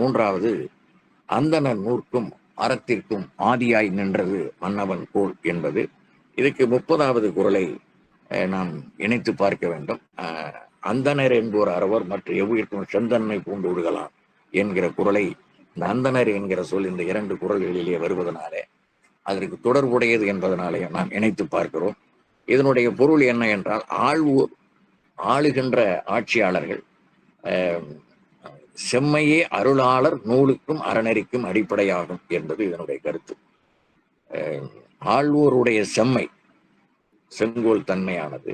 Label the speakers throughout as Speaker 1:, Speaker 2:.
Speaker 1: மூன்றாவது அந்தன நூற்கும் அறத்திற்கும் ஆதியாய் நின்றது மன்னவன் கோல் என்பது. இதுக்கு முப்பதாவது குரலை நாம் இணைத்து பார்க்க வேண்டும். அந்தனர் அந்தணர் என்போர் அறவர் மற்ற எவ்விற்கும் செந்தன்மை பூண்டு விடுகலாம் என்கிற குரலை இந்த அந்தணர் என்கிற சொல் இந்த இரண்டு குரல்களிலே வருவதனாலே அதற்கு தொடர்புடையது என்பதனாலே நாம் இணைத்து பார்க்கிறோம். இதனுடைய பொருள் என்ன என்றால் ஆள்வோர் ஆளுகின்ற ஆட்சியாளர்கள் செம்மையே அருளாளர் நூலுக்கும் அறநெறிக்கும் அடிப்படையாகும் என்பது இதனுடைய கருத்து. ஆழ்வோருடைய செம்மை செங்கோல் தன்மையானது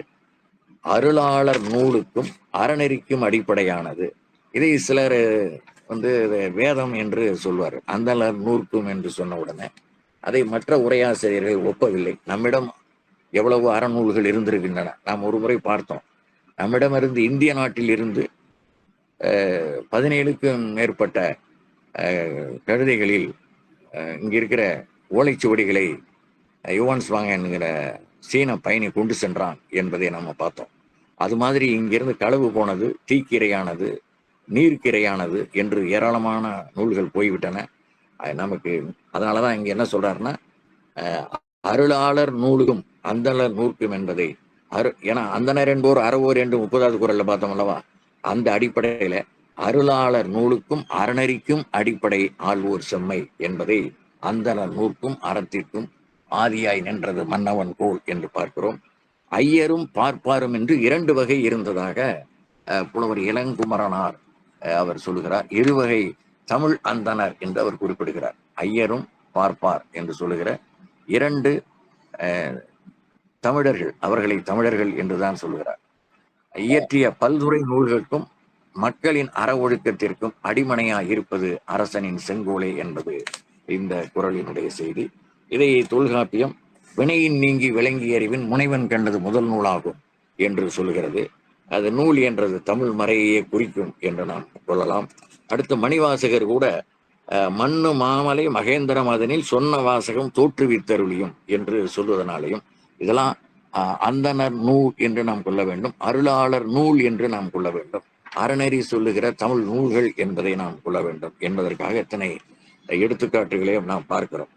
Speaker 1: அருளாளர் நூலுக்கும் அறநெறிக்கும் அடிப்படையானது. இதை சிலர் வந்து வேதம் என்று சொல்வார் அந்தலர் நூற்கும் என்று சொன்ன உடனே அதை மற்ற உரையாசிரியர்கள் ஒப்பவில்லை. நம்மிடம் எவ்வளவு அறநூல்கள் இருந்திருக்கின்றன. நாம் ஒரு முறை பார்த்தோம். நம்மிடமிருந்து இந்திய நாட்டில் இருந்து பதினேழுக்கும் மேற்பட்ட கழுதைகளில் இங்கே இருக்கிற ஓலைச்சுவடிகளை யுவான் ஸ்வாங் என்கிற சீன பயணி கொண்டு சென்றான் என்பதை நம்ம பார்த்தோம். அது மாதிரி இங்கிருந்து களவு போனது தீக்கிரையானது நீர்க்கிரையானது என்று ஏராளமான நூல்கள் போய்விட்டன. நமக்கு அதனால தான் இங்கே என்ன சொல்கிறாருன்னா அருளாளர் நூலுக்கும் அந்தளர் நூற்கும் என்பதை அரு ஏன்னா அந்தனர் என்போர் அறவோர் என்று முப்பதாவது குரல்ல பார்த்தோம் அல்லவா? அந்த அடிப்படையில அருளாளர் நூலுக்கும் அறநெறிக்கும் அடிப்படை ஆழ்வோர் செம்மை என்பதை அந்தனர் நூற்கும் அறத்திற்கும் ஆதியாய் நின்றது மன்னவன் கோல் என்று பார்க்கிறோம். ஐயரும் பார்ப்பாரும் என்று இரண்டு வகை இருந்ததாக புலவர் இளங்குமரனார் அஹ், அவர் சொல்லுகிறார். இருவகை தமிழ் அந்தனர் என்று அவர் குறிப்பிடுகிறார். ஐயரும் பார்ப்பார் என்று சொல்லுகிற இரண்டு தமிழர்கள் அவர்களை தமிழர்கள் என்றுதான் சொல்லுகிறார். இயற்றிய பல்துறை நூல்களுக்கும் மக்களின் அற ஒழுக்கத்திற்கும் அடிமனையாக இருப்பது அரசனின் செங்கோலே என்பது இந்த குரலினுடைய செய்தி. இதை தொல்காப்பியம் வினையின் நீங்கி விளங்கிய அறிவின் முனைவன் கண்டது முதல் நூலாகும் என்று சொல்கிறது. அது நூல் என்றது தமிழ் மறையையே குறிக்கும் என்று நாம் கொள்ளலாம். அடுத்து மணிவாசகர் கூட மண்ணு மாமலை மகேந்திர மதனில் சொன்ன வாசகம் தோற்றுவித்தருளியும் என்று சொல்வதனாலையும் இதெல்லாம் அஹ், அந்தணர் நூல் என்று நாம் கொள்ள வேண்டும் அருளாளர் நூல் என்று நாம் கொள்ள வேண்டும். அறநெறி சொல்லுகிற தமிழ் நூல்கள் என்பதை நாம் கொள்ள வேண்டும் என்பதற்காக எத்தனை எடுத்துக்காட்டுகளையும் நாம் பார்க்கிறோம்.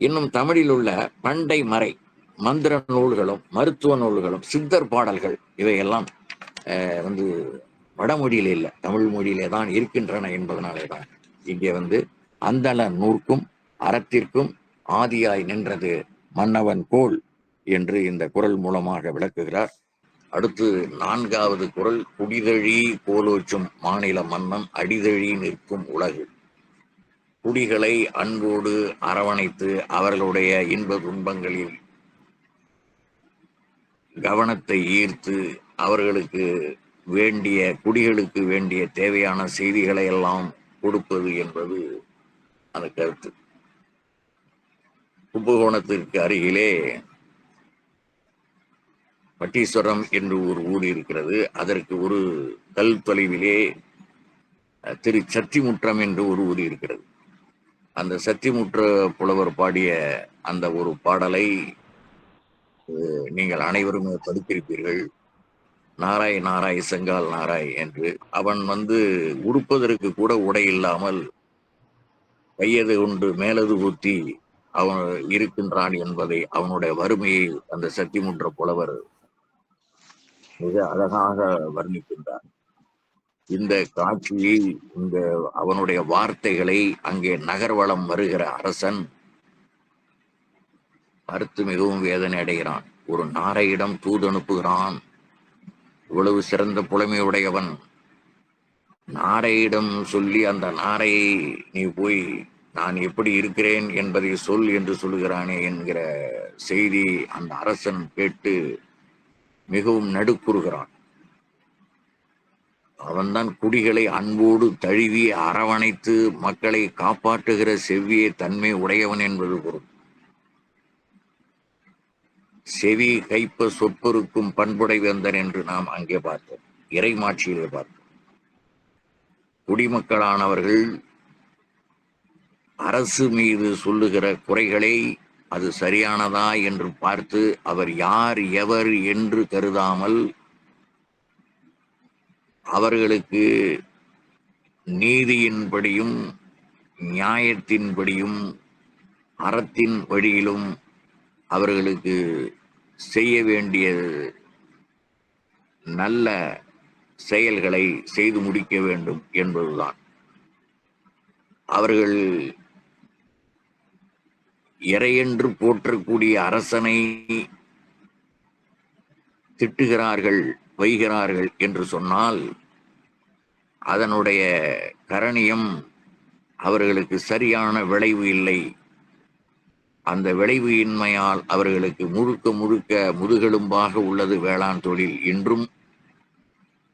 Speaker 1: இன்னும் தமிழில் உள்ள பண்டை மறை மந்திர நூல்களும் மருத்துவ நூல்களும் சித்தர் பாடல்கள் இவையெல்லாம் அஹ், வந்து வடமொழியில இல்லை தமிழ் மொழியிலே தான் இருக்கின்றன என்பதனாலே தான் இங்கே வந்து அந்தள நூற்கும் அறத்திற்கும் ஆதியாய் நின்றது மன்னவன் கோல். என்று இந்த குரல் மூலமாக விளக்குகிறார். அடுத்து நான்காவது குரல் குடிதழி கோலோச்சும் மாநில மன்னன் அடிதழி நிற்கும் உலகு குடிகளை அன்போடு அரவணைத்து அவர்களுடைய இன்ப துன்பங்களில் கவனத்தை ஈர்த்து அவர்களுக்கு வேண்டிய குடிகளுக்கு வேண்டிய தேவையான செய்திகளை எல்லாம் கொடுப்பது என்பது அந்த கருத்து. கும்பகோணத்திற்கு அருகிலே பட்டீஸ்வரம் என்று ஒரு ஊர் இருக்கிறது. அதற்கு ஒரு கல் தொலைவிலே திரு சத்திமுற்றம் என்று ஒரு ஊர் இருக்கிறது. அந்த சத்திமுற்ற புலவர் பாடிய அந்த ஒரு பாடலை நீங்கள் அனைவரும் படித்திருப்பீர்கள். நாராய் நாராய் செங்கால் நாராய் என்று. அவன் வந்து உடுப்பதற்கு கூட உடை இல்லாமல் கையது கொண்டு மேலது ஊத்தி அவன் இருக்கின்றான் என்பதை அவனுடைய வறுமையை அந்த சத்திமுற்ற புலவர் மிக அழகாக வர்ணிக்கின்றார். இந்த காட்சியை இந்த அவனுடைய வார்த்தைகளை அங்கே நகர்வளம் வருகிற அரசன் அறுத்து மிகவும் வேதனை அடைகிறான். ஒரு நாரையிடம் தூது அனுப்புகிறான் இவ்வளவு சிறந்த புலமையுடையவன். நாரையிடம் சொல்லி அந்த நாரையை நீ போய் நான் எப்படி இருக்கிறேன் என்பதை சொல் என்று சொல்லுகிறானே என்கிற செய்தி அந்த அரசன் கேட்டு மிகவும் நடுக்குறுகிறான். அவன்தான் குடிகளை அன்போடு தழுவி அரவணைத்து மக்களை காப்பாற்றுகிற செவ்விய தன்மை உடையவன் என்பது பொருள். செவி கைப்ப சொற்பொருக்கும் பண்புடை வேந்தன் என்று நாம் அங்கே பார்த்தோம். இறைமாட்சியிலே பார்த்தோம். குடிமக்களானவர்கள் அரசு மீது சொல்லுகிற குறைகளை அது சரியானதா என்று பார்த்து அவர் யார் எவர் என்று கருதாமல் அவர்களுக்கு நீதியின்படியும் நியாயத்தின்படியும் அறத்தின் வழியிலும் அவர்களுக்கு செய்ய வேண்டிய நல்ல செயல்களை செய்து முடிக்க வேண்டும் என்பதுதான். அவர்கள் இறையென்று போற்றக்கூடிய அரசனை திட்டுகிறார்கள் வைகிறார்கள் என்று சொன்னால் அதனுடைய கரணியம் அவர்களுக்கு சரியான விளைவு இல்லை. அந்த விளைவு இன்மையால் அவர்களுக்கு முழுக்க முழுக்க முதுகெலும்பாக உள்ளது வேளாண் தொழில் இன்றும்.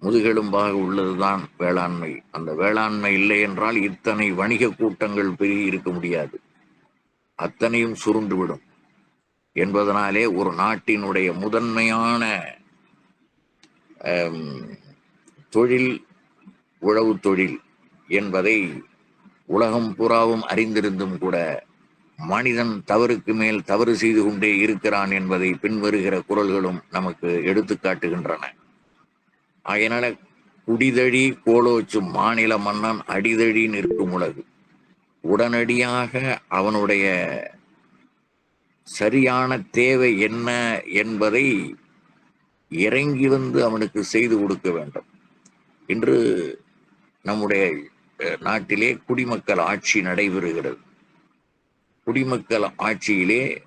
Speaker 1: முதுகெலும்பாக உள்ளதுதான் வேளாண்மை. அந்த வேளாண்மை இல்லை என்றால் இத்தனை வணிக கூட்டங்கள் பெருகி இருக்க முடியாது. அத்தனையும் சுருண்டுவிடும். என்பதனாலே ஒரு நாட்டினுடைய முதன்மையான தொழில் உழவு தொழில் என்பதை உலகம் புறாவும் அறிந்திருந்தும் கூட மனிதன் தவறுக்கு மேல் தவறு செய்து கொண்டே இருக்கிறான் என்பதை பின்வருகிற குரல்களும் நமக்கு எடுத்துக்காட்டுகின்றன ஆகையினால குடிதழி கோலோச்சும் மாநில மன்னன் அடிதழி நிற்கும் உலகு. உடனடியாக அவனுடைய சரியான தேவை என்ன என்பதை இறங்கி வந்து அவனுக்கு செய்து கொடுக்க வேண்டும். இன்று நம்முடைய நாட்டிலே குடிமக்கள் ஆட்சி நடைபெறுகிறது. குடிமக்கள் ஆட்சியிலே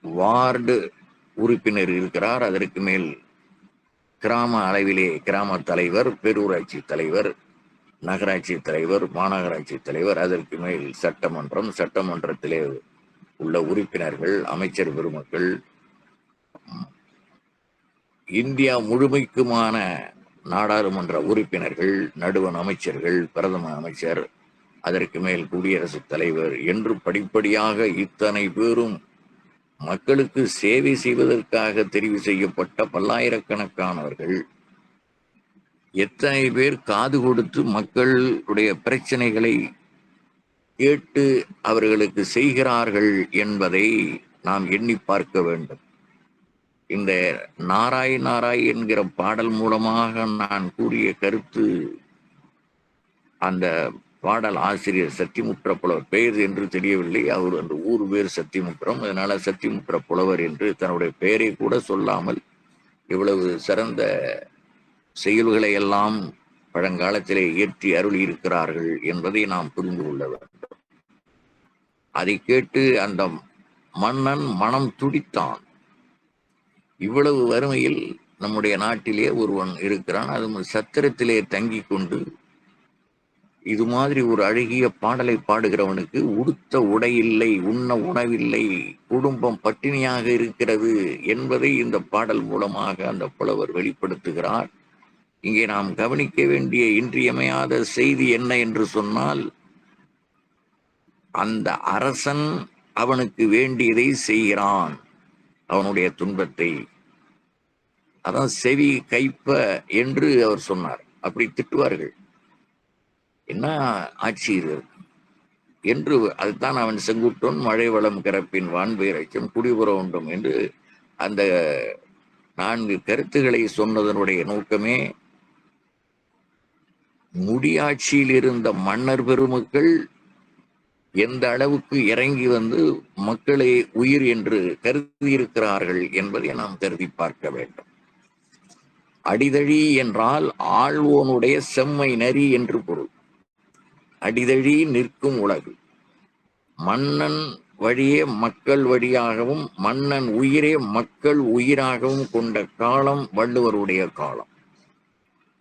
Speaker 1: வார்டு உறுப்பினர் இருக்கிறார். அதற்கு மேல் கிராம அளவிலே கிராம தலைவர் பேரூராட்சி தலைவர் நகராட்சி தலைவர் மாநகராட்சி தலைவர் அதற்கு மேல் சட்டமன்றம் சட்டமன்றத்திலே உள்ள உறுப்பினர்கள் அமைச்சர் பெருமக்கள் இந்தியா முழுமைக்குமான நாடாளுமன்ற உறுப்பினர்கள் நடுவண் அமைச்சர்கள் பிரதம அமைச்சர் அதற்கு மேல் குடியரசுத் தலைவர் என்று படிப்படியாக இத்தனை பேரும் மக்களுக்கு சேவை செய்வதற்காக தெரிவு செய்யப்பட்ட பல்லாயிரக்கணக்கானவர்கள் எத்தனை பேர் காது கொடுத்து மக்களுடைய பிரச்சனைகளை கேட்டு அவர்களுக்கு செய்கிறார்கள் என்பதை நாம் எண்ணி பார்க்க வேண்டும். இந்த நாராய் நாராய் என்கிற பாடல் மூலமாக நான் கூறிய கருத்து அந்த பாடல் ஆசிரியர் சத்தியமுற்ற புலவர் பெயர் என்று தெரியவில்லை. அவர் அந்த ஊர் பேர் சத்தியமுற்றம் அதனால சத்தியமுற்ற புலவர் என்று தன்னுடைய பெயரை கூட சொல்லாமல் இவ்வளவு சிறந்த செயல்களை எல்லாம் பழங்காலத்திலே இயற்றி அருளி இருக்கிறார்கள் என்பதை நாம் புரிந்து கொள்ள வேண்டும். அதை கேட்டு அந்த மன்னன் மனம் துடித்தான். இவ்வளவு வறுமையில் நம்முடைய நாட்டிலே ஒருவன் இருக்கிறான். அது சத்திரத்திலே தங்கி கொண்டு இது மாதிரி ஒரு அழகிய பாடலை பாடுகிறவனுக்கு உடுத்த உடையில்லை உண்ண உணவில்லை குடும்பம் பட்டினியாக இருக்கிறது என்பதை இந்த பாடல் மூலமாக அந்த புலவர் வெளிப்படுத்துகிறார். இங்கே நாம் கவனிக்க வேண்டிய இன்றியமையாத செய்தி என்ன என்று சொன்னால் அந்த அரசன் அவனுக்கு வேண்டியதை செய்கிறான் அவனுடைய துன்பத்தை. அதான் செவி கைப்ப என்று அவர் சொன்னார். அப்படி திட்டுவார்கள். என்ன ஆட்சி இது? என்று அதுதான் அவன் செங்குட்டோன் மழை வளம் கிடப்பின் வான்பேரச்சம் குடிபுற உண்டும் என்று அந்த நான்கு கருத்துக்களை சொன்னதனுடைய நோக்கமே முடியாட்சியில் இருந்த மன்னர் பெருமக்கள் எந்த அளவுக்கு இறங்கி வந்து மக்களை உயிர் என்று கருதி இருக்கிறார்கள் என்பதை நாம் கருதி பார்க்க வேண்டும். அடிதழி என்றால் ஆழ்வோனுடைய செம்மை நரி என்று பொருள். அடிதழி நிற்கும் உலகு. மன்னன் வழியே மக்கள் வழியாகவும் மன்னன் உயிரே மக்கள் உயிராகவும் கொண்ட காலம் வள்ளுவருடைய காலம்.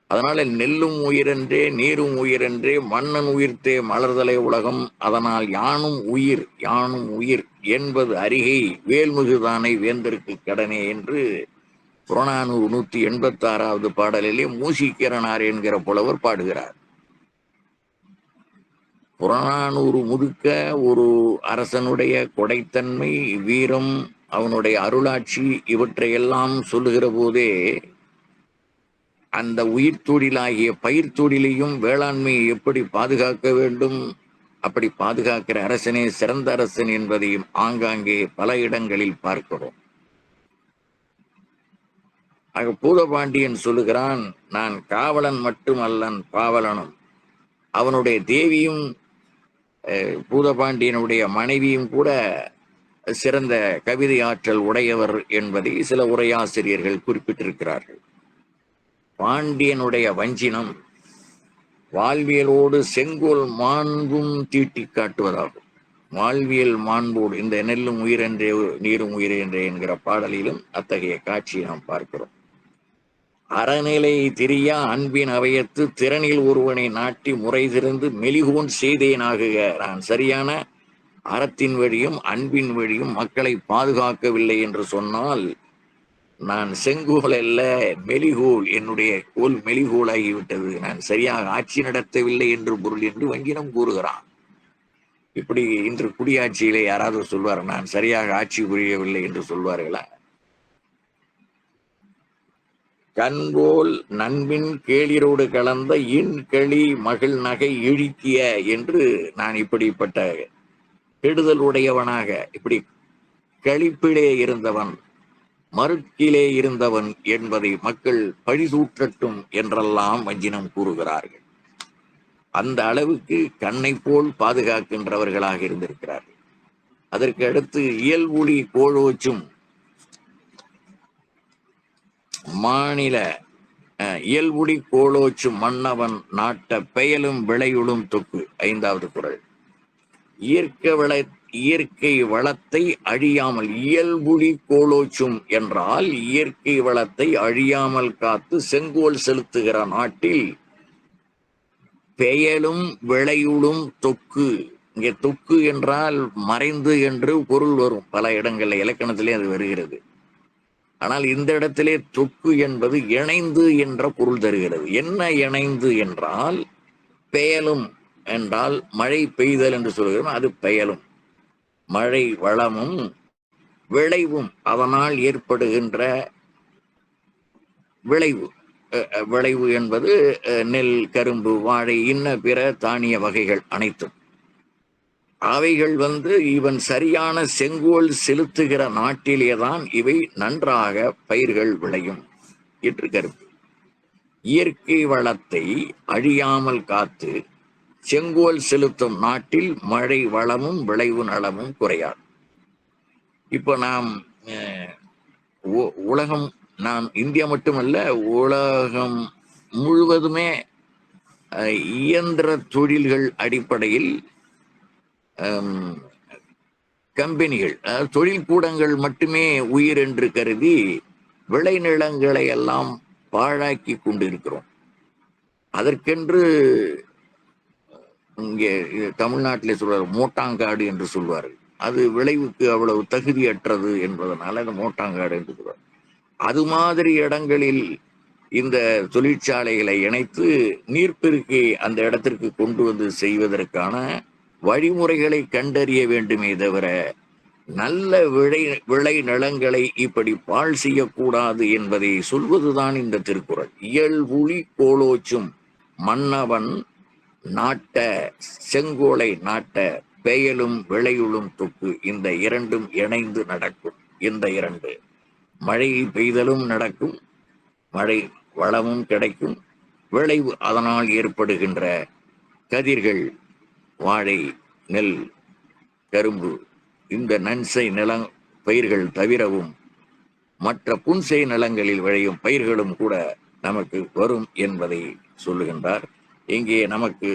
Speaker 1: அதனால நெல்லும் உயிரென்றே நீரும் உயிரென்றே மன்னன் உயிர்த்தே மலர்தலை உலகம். அதனால் யானும் உயிர் யானும் உயிர் என்பது அருகே வேல்முகுதானை வேந்தருக்கு கடனே என்று புறநானூறு நூத்தி எண்பத்தி ஆறாவது பாடலிலே மூசிக்கிறனார் என்கிற புலவர் பாடுகிறார். புறநானூறு முழுக்க ஒரு அரசனுடைய கொடைத்தன்மை வீரம் அவனுடைய அருளாட்சி இவற்றையெல்லாம் சொல்லுகிற போதே அந்த உயிர் தொழிலாகிய பயிர் தொழிலையும் வேளாண்மையை எப்படி பாதுகாக்க வேண்டும்? அப்படி பாதுகாக்கிற அரசனே சிறந்த அரசன் என்பதையும் ஆங்காங்கே பல இடங்களில் பார்க்கிறோம். ஆக பூதபாண்டியன் சொல்லுகிறான் நான் காவலன் மட்டுமல்லன் பாவலனும். அவனுடைய தேவியும் அஹ், பூதபாண்டியனுடைய மனைவியும் கூட சிறந்த கவிதை ஆற்றல் உடையவர் என்பதை சில உரையாசிரியர்கள் குறிப்பிட்டிருக்கிறார்கள். பாண்டியனுடைய வஞ்சினம் வாழ்வியலோடு செங்கோல் மாண்பும் தீட்டி காட்டுவதாகும். வாழ்வியல் மாண்போடு இந்த நெல்லும் உயிரென்றே நீரும் உயிரென்றே என்கிற பாடலிலும் அத்தகைய காட்சியை நாம் பார்க்கிறோம். அறநிலை திரியா அன்பின் அவையத்து திறனில் ஒருவனை நாட்டி முறை திறந்து மெலிகோன் செய்தேனாகுக நான் சரியான அறத்தின் வழியும் அன்பின் வழியும் மக்களை பாதுகாக்கவில்லை என்று சொன்னால் நான் செங்கோல் அல்ல மெலிகோல். என்னுடைய கோல் மெலிகோலாகிவிட்டது. நான் சரியாக ஆட்சி நடத்தவில்லை என்று பொருள் என்று வங்கினம் கூறுகிறான். இப்படி இன்று குடியாட்சியிலே யாராவது சொல்வார் நான் சரியாக ஆட்சி புரியவில்லை என்று சொல்வார்களா? கண்போல் நண்பின் கேளிரோடு கலந்த இன் களி மகிழ் நகை இழுக்கிய என்று நான் இப்படிப்பட்ட கெடுதல் உடையவனாக இப்படி களிப்பிலே இருந்தவன் மறுக்கிலே இருந்தவன் என்பதை மக்கள் பழிசூற்றட்டும் என்றெல்லாம் வஞ்சினம் கூறுகிறார்கள். அந்த அளவுக்கு கண்ணை போல் பாதுகாக்கின்றவர்களாக இருந்திருக்கிறார்கள். அதற்கு அடுத்து இயல்புலி கோழோச்சும் மாநில அஹ், இயல்புலி கோலோச்சும் மன்னவன் நாட்ட பெயலும் விளையுளும் தொக்கு ஐந்தாவது குரல். இயற்கை விளை இயற்கை வளத்தை அழியாமல் இயல்புலி கோலோச்சும் என்றால் இயற்கை வளத்தை அழியாமல் காத்து செங்கோல் செலுத்துகிற நாட்டில் பெயலும் விளையுளும் தொக்கு. இங்கே தொக்கு என்றால் மறைந்து என்று பொருள் வரும். பல இடங்களில் இலக்கணத்திலே அது வருகிறது. ஆனால் இந்த இடத்திலே தொக்கு என்பது இணைந்து என்ற பொருள் தருகிறது. என்ன இணைந்து என்றால் பெயலும் என்றால் மழை பெய்தல் என்று சொல்கிறோம். அது பெயலும். மழை வளமும் விளைவும் அதனால் ஏற்படுகின்ற விளைவு. விளைவு என்பது அஹ், நெல் கரும்பு வாழை இன்ன பிற தானிய வகைகள் அனைத்தும். அவைகள் வந்து இவன் சரியான செங்கோல் செலுத்துகிற நாட்டிலேதான் இவை நன்றாக பயிர்கள் விளையும் என்று கருத்து இயற்கை வளத்தை அழியாமல் காத்து செங்கோல் செலுத்தும் நாட்டில் மழை வளமும் விளைவு நலமும் குறையாது. இப்போ நாம் உ- உலகம் நாம் இந்தியா மட்டுமல்ல உலகம் முழுவதுமே இயந்திர தொழில்கள் அடிப்படையில் கம்பெனிகள் அதாவது தொழில் கூடங்கள் மட்டுமே உயிர் என்று கருதி விளைநிலங்களை எல்லாம் பாழாக்கி கொண்டிருக்கிறோம். அதற்கென்று இங்கே தமிழ்நாட்டிலே சொல்வார் மோட்டாங்காடு என்று சொல்வார்கள். அது விளைவுக்கு அவ்வளவு தகுதியற்றது என்பதனால அது மோட்டாங்காடு என்று சொல்வார். அது மாதிரி இடங்களில் இந்த தொழிற்சாலைகளை இணைத்து நீர்ப்பெருக்கை அந்த இடத்திற்கு கொண்டு வந்து செய்வதற்கான வழிமுறைகளை கண்டறிய வேண்டுமே தவிர நல்ல விளை விளை நிலங்களை இப்படி பாழ் செய்யக்கூடாது என்பதை சொல்வதுதான் இந்த திருக்குறள். இயல்புலி கோலோச்சும் மன்னவன் நாட்ட செங்கோலை நாட்ட பெயலும் விளையுளும் தொக்கு இந்த இரண்டும் இணைந்து நடக்கும். இந்த இரண்டு மழை பெய்தலும் நடக்கும் மழை வளமும் கிடைக்கும். விளைவு அதனால் ஏற்படுகின்ற கதிர்கள் வாழை நெல் கரும்பு இந்த நன்சை நிலம் பயிர்கள் தவிரவும் மற்ற புன்செய் நிலங்களில் விளையும் பயிர்களும் கூட நமக்கு வரும் என்பதை சொல்லுகின்றார். இங்கே நமக்கு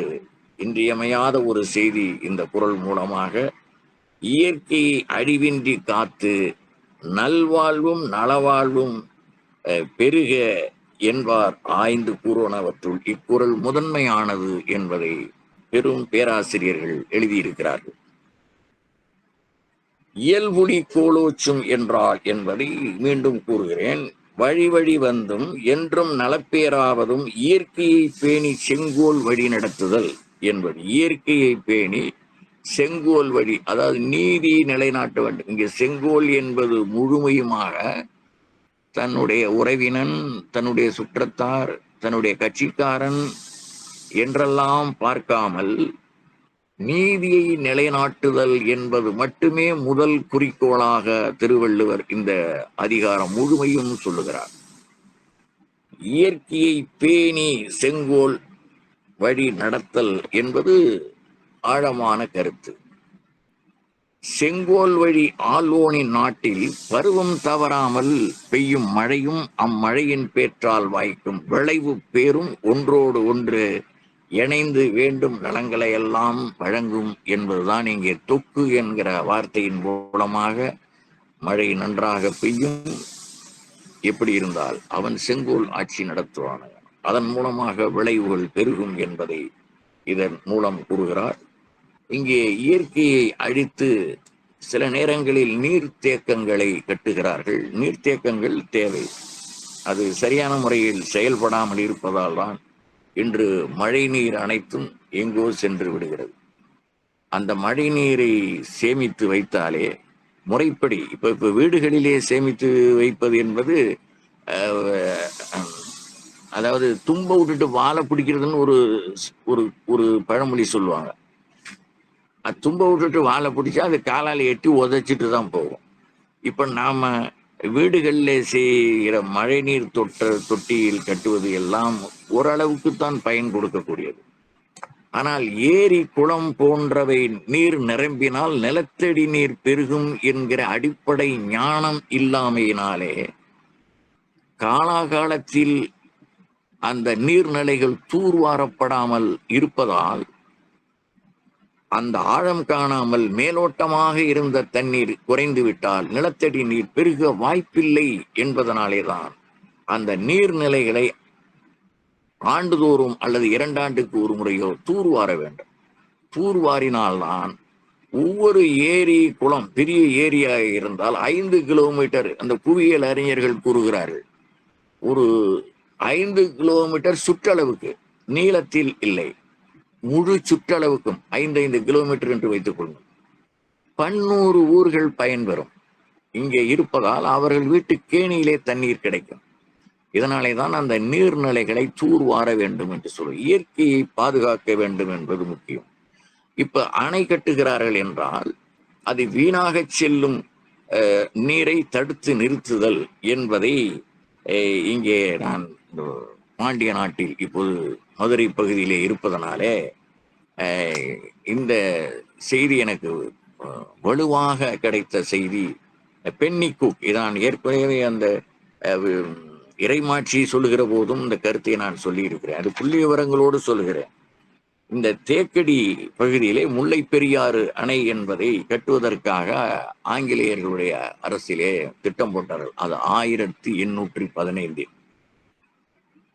Speaker 1: இன்றியமையாத ஒரு செய்தி இந்த குரல் மூலமாக. இயற்கையை அழிவின்றி காத்து நல்வாழ்வும் நலவாழ்வும் அஹ், பெருக என்பார் ஆய்ந்து கூறுவனவற்றுள் இக்குரல் முதன்மையானது என்பதை பெரும் பேராசிரியர்கள் எழுதியிருக்கிறார்கள். இயல்புலி கோலோச்சும் என்றால் என்பதை மீண்டும் கூறுகிறேன். வழி வழி வந்தும் என்றும் நலப்பேராவதும் இயற்கையை பேணி செங்கோல் வழி நடத்துதல் என்பது. இயற்கையை பேணி செங்கோல் வழி அதாவது நீதி நிலைநாட்ட வேண்டும். இங்கே செங்கோல் என்பது முழுமையுமாக தன்னுடைய உறவினன் தன்னுடைய சுற்றத்தார் தன்னுடைய கட்சிக்காரன் என்றெல்லாம் பார்க்காமல் நீதியை நிலைநாட்டுதல் என்பது மட்டுமே முதல் குறிக்கோளாக திருவள்ளுவர் இந்த அதிகாரம் முழுமையும் சொல்லுகிறார். இயற்கையை பேணி செங்கோல் வழி நடத்தல் என்பது ஆழமான கருத்து. செங்கோல் வழி ஆல்வோனின் நாட்டில் பருவம் தவறாமல் பெய்யும் மழையும் அம்மழையின் பேற்றால் வாய்க்கும் விளைவு பேரும் ஒன்றோடு ஒன்று இணைந்து வேண்டும் நலங்களை எல்லாம் வழங்கும் என்பதுதான் இங்கே தொக்கு என்கிற வார்த்தையின் மூலமாக மழை நன்றாக பெய்யும். எப்படி இருந்தால் அவன் செங்கோல் ஆட்சி நடத்துவான. அதன் மூலமாக விளைவுகள் பெருகும் என்பதை இதன் மூலம் கூறுகிறார். இங்கே இயற்கையை அழித்து சில நேரங்களில் நீர்த்தேக்கங்களை கட்டுகிறார்கள். நீர்த்தேக்கங்கள் தேவை. அது சரியான முறையில் செயல்படாமல் இருப்பதால் தான் இன்று மழை நீர் அனைத்தும் எங்கோ சென்று விடுகிறது. அந்த மழை நீரை சேமித்து வைத்தாலே முறைப்படி இப்ப இப்ப வீடுகளிலே சேமித்து வைப்பது என்பது அதாவது தும்ப விட்டுட்டு வாழை பிடிக்கிறதுன்னு ஒரு ஒரு ஒரு பழமொழி சொல்லுவாங்க. அது தும்ப விட்டுட்டு வாழை பிடிச்சா அது காலால் எட்டி உதைச்சிட்டு தான் போகும். இப்ப நாம வீடுகளில் செய்கிற மழைநீர் தொட்ட தொட்டியில் கட்டுவது எல்லாம் ஓரளவுக்கு தான் பயன் கொடுக்கக்கூடியது. ஆனால் ஏரி குளம் போன்றவை நீர் நிரம்பினால் நிலத்தடி நீர் பெருகும் என்கிற அடிப்படை ஞானம் இல்லாமையினாலே காலாகாலத்தில் அந்த நீர்நிலைகள் தூர்வாரப்படாமல் இருப்பதால் அந்த ஆழம் காணாமல் மேலோட்டமாக இருந்த தண்ணீர் குறைந்து விட்டால் நிலத்தடி நீர் பெருக வாய்ப்பில்லை என்பதனாலேதான் அந்த நீர்நிலைகளை ஆண்டுதோறும் அல்லது இரண்டாண்டுக்கு ஒரு முறையோ தூர்வார வேண்டும். தூர்வாரினால்தான் ஒவ்வொரு ஏரி குளம் பெரிய ஏரியாக இருந்தால் ஐந்து கிலோமீட்டர் அந்த புவியியல் அறிஞர்கள் கூறுகிறார்கள் ஒரு ஐந்து கிலோமீட்டர் சுற்றளவுக்கு நீளத்தில் இல்லை. முழு சுற்றளவுக்கும் ஐந்து ஐந்து கிலோமீட்டர் என்று வைத்துக் கொள்ளுங்கள் பன்னூறு ஊர்கள் பயன்பெறும். இங்கே இருப்பதால் அவர்கள் வீட்டு கேணியிலே தண்ணீர் கிடைக்கும். இதனாலே தான் அந்த நீர்நிலைகளை தூர்வார வேண்டும் என்று சொல்லும் இயற்கையை பாதுகாக்க வேண்டும் என்பது முக்கியம். இப்ப அணை கட்டுகிறார்கள் என்றால் அது வீணாக செல்லும் அஹ், நீரை தடுத்து நிறுத்துதல் என்பதை அஹ், இங்கே நான் பாண்டிய நாட்டில் இப்போது மதுரை பகுதியிலே இருப்பதனாலே இந்த செய்தி எனக்கு வலுவாக கிடைத்த செய்தி பென்னி இதான் ஏற்கனவே அந்த இறைமாட்சி சொல்லுகிற போதும் இந்த கருத்தை நான் சொல்லியிருக்கிறேன். அது புள்ளி விவரங்களோடு சொல்லுகிறேன். இந்த தேக்கடி பகுதியிலே முல்லை பெரியாறு அணை என்பதை கட்டுவதற்காக ஆங்கிலேயர்களுடைய அரசிலே திட்டம் போட்டார்கள். அது ஆயிரத்தி எண்ணூற்றி பதினைந்தில்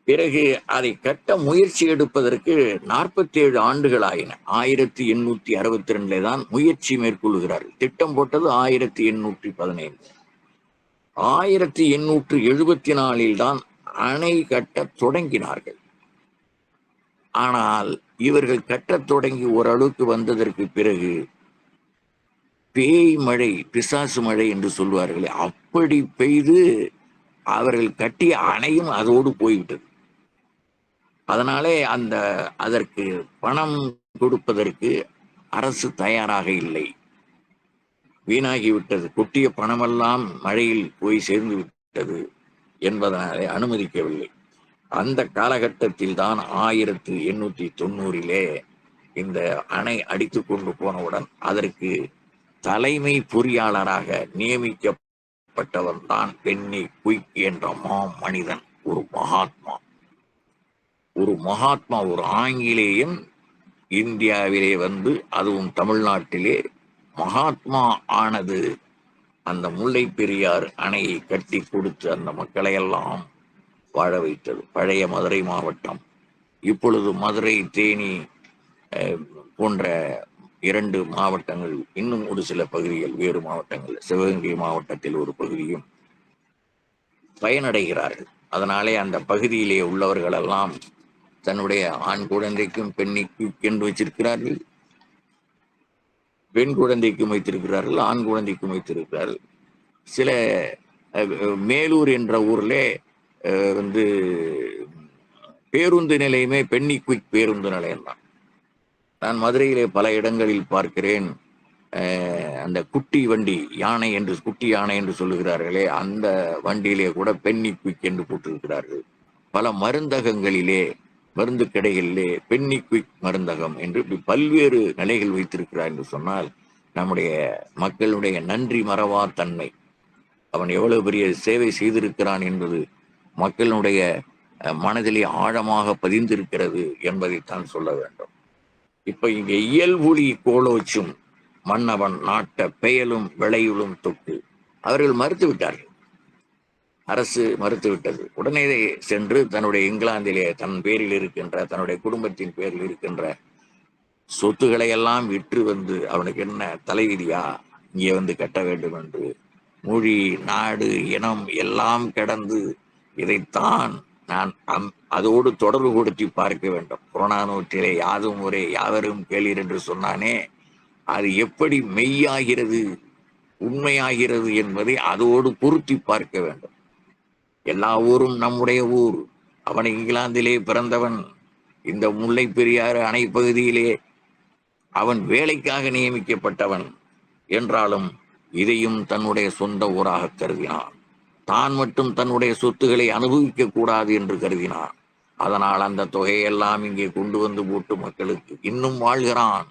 Speaker 1: பிறகு அதை கட்ட முயற்சி எடுப்பதற்கு நாற்பத்தி ஏழு ஆண்டுகள் ஆயின ஆயிரத்தி எண்ணூத்தி அறுபத்தி ரெண்டுல தான் முயற்சி மேற்கொள்கிறார்கள். திட்டம் போட்டது ஆயிரத்தி எண்ணூற்றி பதினைந்து. ஆயிரத்தி எண்ணூற்று எழுபத்தி நாலில் தான் அணை கட்டத் தொடங்கினார்கள். ஆனால் இவர்கள் கட்டத் தொடங்கி ஓரளவுக்கு வந்ததற்கு பிறகு பேய் மழை பிசாசு மழை என்று சொல்வார்களே அப்படி பெய்து அவர்கள் கட்டிய அணையும் அதோடு போய்விட்டது. அதனாலே அந்த அதற்கு பணம் கொடுப்பதற்கு அரசு தயாராக இல்லை. வீணாகிவிட்டது கொட்டிய பணமெல்லாம் மழையில் போய் சேர்ந்து விட்டது என்பதனாலே அனுமதிக்கவில்லை. அந்த காலகட்டத்தில் தான் ஆயிரத்து எண்ணூத்தி தொண்ணூறிலே இந்த அணை அடித்து கொண்டு போனவுடன் அதற்கு தலைமை பொறியாளராக நியமிக்கப்பட்டவன் தான் பெண்ணி குயிக் என்ற மா மனிதன் ஒரு மகாத்மா. ஒரு மகாத்மா ஒரு ஆங்கிலேயன் இந்தியாவிலே வந்து அதுவும் தமிழ்நாட்டிலே மகாத்மா ஆனது அந்த முல்லை பெரியார் அணையை கட்டி கொடுத்து அந்த மக்களையெல்லாம் வாழ வைத்தது. பழைய மதுரை மாவட்டம். இப்பொழுது மதுரை தேனி போன்ற இரண்டு மாவட்டங்கள் இன்னும் ஒரு சில பகுதிகள் வேறு மாவட்டங்கள் சிவகங்கை மாவட்டத்தில் ஒரு பகுதியும் பயனடைகிறார்கள். அதனாலே அந்த பகுதியிலே உள்ளவர்களெல்லாம் தன்னுடைய ஆண் குழந்தைக்கும் பெண்ணிக்கு என்று வச்சிருக்கிறார்கள். பெண் குழந்தைக்கும் வைத்திருக்கிறார்கள் ஆண் குழந்தைக்கும் வைத்திருக்கிறார்கள். சில மேலூர் என்ற ஊர்ல வந்து பேருந்து நிலையமே பென்னி குயிக் பேருந்து நிலையம் தான் நான் மதுரையிலே பல இடங்களில் பார்க்கிறேன். அஹ், அந்த குட்டி வண்டி யானை என்று குட்டி யானை என்று சொல்லுகிறார்களே அந்த வண்டியிலே கூட பென்னி குயிக் என்று போட்டிருக்கிறார்கள். பல மருந்தகங்களிலே மருந்து கடைகளிலே பென்னி குயிக் மருந்தகம் என்று இப்படி பல்வேறு நிலைகள் வைத்திருக்கிறார் என்று சொன்னால் நம்முடைய மக்களுடைய நன்றி மறவா தன்மை. அவன் எவ்வளவு பெரிய சேவை செய்திருக்கிறான் என்பது மக்களுடைய அஹ், மனதிலே ஆழமாக பதிந்திருக்கிறது என்பதைத்தான் சொல்ல வேண்டும். இப்ப இங்கே இயல்புலி கோலோச்சும் மன்னவன் நாட்ட பெயலும் விளையுளும் தொட்டு அவர்கள் மறுத்து விட்டார்கள் அரசு மறுத்துவிட்டது. உடனே சென்று தன்னுடைய இங்கிலாந்திலே தன் பேரில் இருக்கின்ற தன்னுடைய குடும்பத்தின் பேரில் இருக்கின்ற சொத்துக்களை எல்லாம் விற்று வந்து அவனுக்கு என்ன தலைவிதியா? இங்கே வந்து கட்ட வேண்டும் என்று. மொழி நாடு இனம் எல்லாம் கடந்து இதைத்தான் நான் அம்- அதோடு தொடர்பு கொடுத்தி பார்க்க வேண்டும். புறநானூற்றிலே யாதும் ஒரே யாவரும் கேளீர் என்று சொன்னானே அது எப்படி மெய்யாகிறது உண்மையாகிறது என்பதை அதோடு பொருத்தி பார்க்க வேண்டும். எல்லா ஊரும் நம்முடைய ஊர். அவன் இங்கிலாந்திலே பிறந்தவன். இந்த முல்லை பெரியாறு அணை பகுதியிலே அவன் வேலைக்காக நியமிக்கப்பட்டவன். என்றாலும் இதையும் தன்னுடைய சொந்த ஊராக கருதினான். தான் மட்டும் தன்னுடைய சொத்துக்களை அனுபவிக்க கூடாது என்று கருதினான். அதனால் அந்த தொகையெல்லாம் இங்கே கொண்டு வந்து போட்டு மக்களுக்கு இன்னும் வாழ்கிறான்.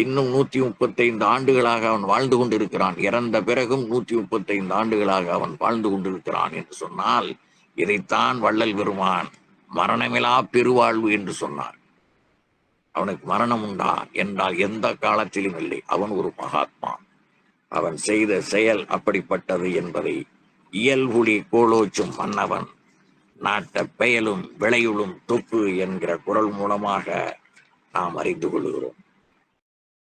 Speaker 1: இன்னும் நூத்தி முப்பத்தைந்து ஆண்டுகளாக அவன் வாழ்ந்து கொண்டிருக்கிறான். இறந்த பிறகும் நூத்தி முப்பத்தைந்து ஆண்டுகளாக அவன் வாழ்ந்து கொண்டிருக்கிறான் என்று சொன்னால் இதைத்தான் வள்ளல் பெருமான் மரணமிலா பெருவாழ்வு என்று சொன்னார். அவனுக்கு மரணம் உண்டா என்றால் எந்த காலத்திலும் இல்லை. அவன் ஒரு மகாத்மா. அவன் செய்த செயல் அப்படிப்பட்டது என்பதை இயல்புலி கோலோச்சும் மன்னவன் நாட்ட பெயலும் விளையுளும் தொப்பு என்கிற குரல் மூலமாக நாம் அறிந்து கொள்கிறோம்.